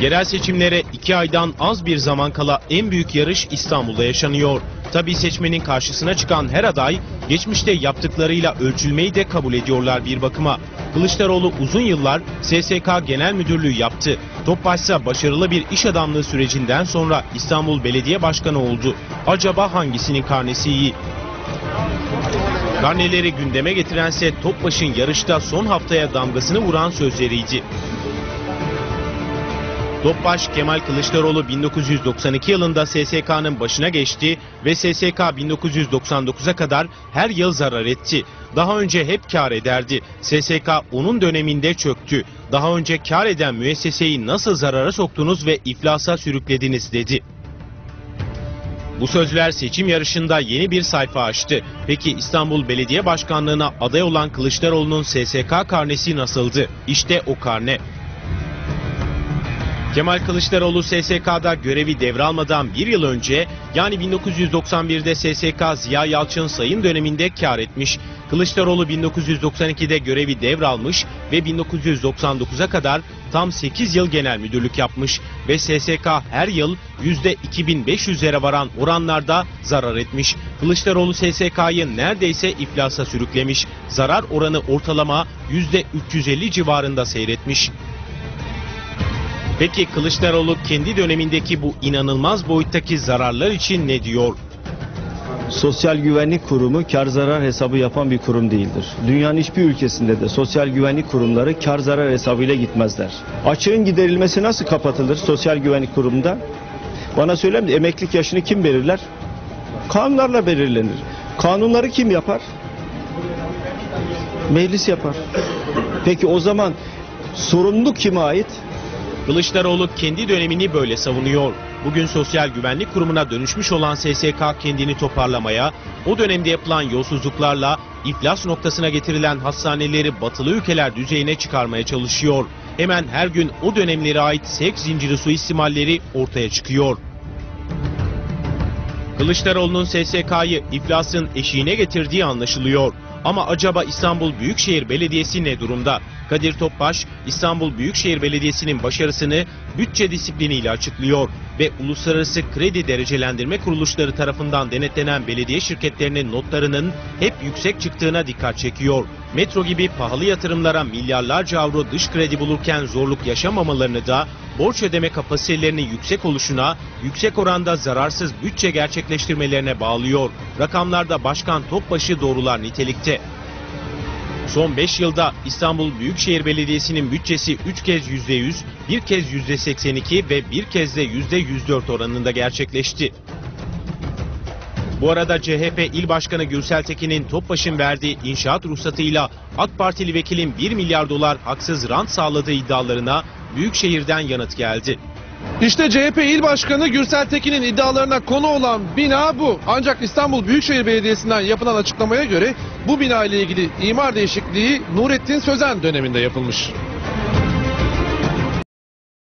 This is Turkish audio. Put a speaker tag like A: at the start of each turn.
A: Yerel seçimlere iki aydan az bir zaman kala en büyük yarış İstanbul'da yaşanıyor. Tabii seçmenin karşısına çıkan her aday geçmişte yaptıklarıyla ölçülmeyi de kabul ediyorlar bir bakıma. Kılıçdaroğlu uzun yıllar SSK Genel Müdürlüğü yaptı. Topbaş ise başarılı bir iş adamlığı sürecinden sonra İstanbul Belediye Başkanı oldu. Acaba hangisinin karnesi iyi? Karneleri gündeme getirense Topbaş'ın yarışta son haftaya damgasını vuran sözleriydi. Topbaş Kemal Kılıçdaroğlu 1992 yılında SSK'nın başına geçti ve SSK 1999'a kadar her yıl zarar etti. Daha önce hep kar ederdi. SSK onun döneminde çöktü. Daha önce kar eden müesseseyi nasıl zarara soktunuz ve iflasa sürüklediniz dedi. Bu sözler seçim yarışında yeni bir sayfa açtı. Peki İstanbul Belediye Başkanlığı'na aday olan Kılıçdaroğlu'nun SSK karnesi nasıldı? İşte o karne. Kemal Kılıçdaroğlu SSK'da görevi devralmadan bir yıl önce yani 1991'de SSK Ziya Yalçın sayım döneminde kar etmiş. Kılıçdaroğlu 1992'de görevi devralmış ve 1999'a kadar tam 8 yıl genel müdürlük yapmış ve SSK her yıl %2500'lere varan oranlarda zarar etmiş. Kılıçdaroğlu SSK'yı neredeyse iflasa sürüklemiş. Zarar oranı ortalama %350 civarında seyretmiş. Peki Kılıçdaroğlu kendi dönemindeki bu inanılmaz boyuttaki zararlar için ne diyor?
B: Sosyal Güvenlik Kurumu kar zarar hesabı yapan bir kurum değildir. Dünyanın hiçbir ülkesinde de sosyal güvenlik kurumları kar zarar hesabıyla gitmezler. Açığın giderilmesi nasıl kapatılır sosyal güvenlik kurumunda? Bana söyler emeklilik yaşını kim belirler? Kanunlarla belirlenir. Kanunları kim yapar? Meclis yapar. Peki o zaman sorumluluk kime ait?
A: Kılıçdaroğlu kendi dönemini böyle savunuyor. Bugün Sosyal Güvenlik Kurumu'na dönüşmüş olan SSK kendini toparlamaya, o dönemde yapılan yolsuzluklarla iflas noktasına getirilen hastaneleri batılı ülkeler düzeyine çıkarmaya çalışıyor. Hemen her gün o dönemlere ait seks zinciri suistimalleri ortaya çıkıyor. Kılıçdaroğlu'nun SSK'yı iflasın eşiğine getirdiği anlaşılıyor. Ama acaba İstanbul Büyükşehir Belediyesi ne durumda? Kadir Topbaş, İstanbul Büyükşehir Belediyesi'nin başarısını bütçe disipliniyle açıklıyor ve uluslararası kredi derecelendirme kuruluşları tarafından denetlenen belediye şirketlerinin notlarının hep yüksek çıktığına dikkat çekiyor. Metro gibi pahalı yatırımlara milyarlarca avro dış kredi bulurken zorluk yaşamamalarını da borç ödeme kapasitelerinin yüksek oluşuna, yüksek oranda zararsız bütçe gerçekleştirmelerine bağlıyor. Rakamlarda Başkan Topbaşı doğrular nitelikte. Son 5 yılda İstanbul Büyükşehir Belediyesi'nin bütçesi 3 kez %100, bir kez %82 ve bir kez de %104 oranında gerçekleşti. Bu arada CHP İl Başkanı Gürsel Tekin'in Topbaş'ın verdiği inşaat ruhsatıyla AK Partili vekilin 1 milyar dolar haksız rant sağladığı iddialarına Büyükşehir'den yanıt geldi.
C: İşte CHP İl Başkanı Gürsel Tekin'in iddialarına konu olan bina bu. Ancak İstanbul Büyükşehir Belediyesi'nden yapılan açıklamaya göre bu bina ile ilgili imar değişikliği Nurettin Sözen döneminde yapılmış.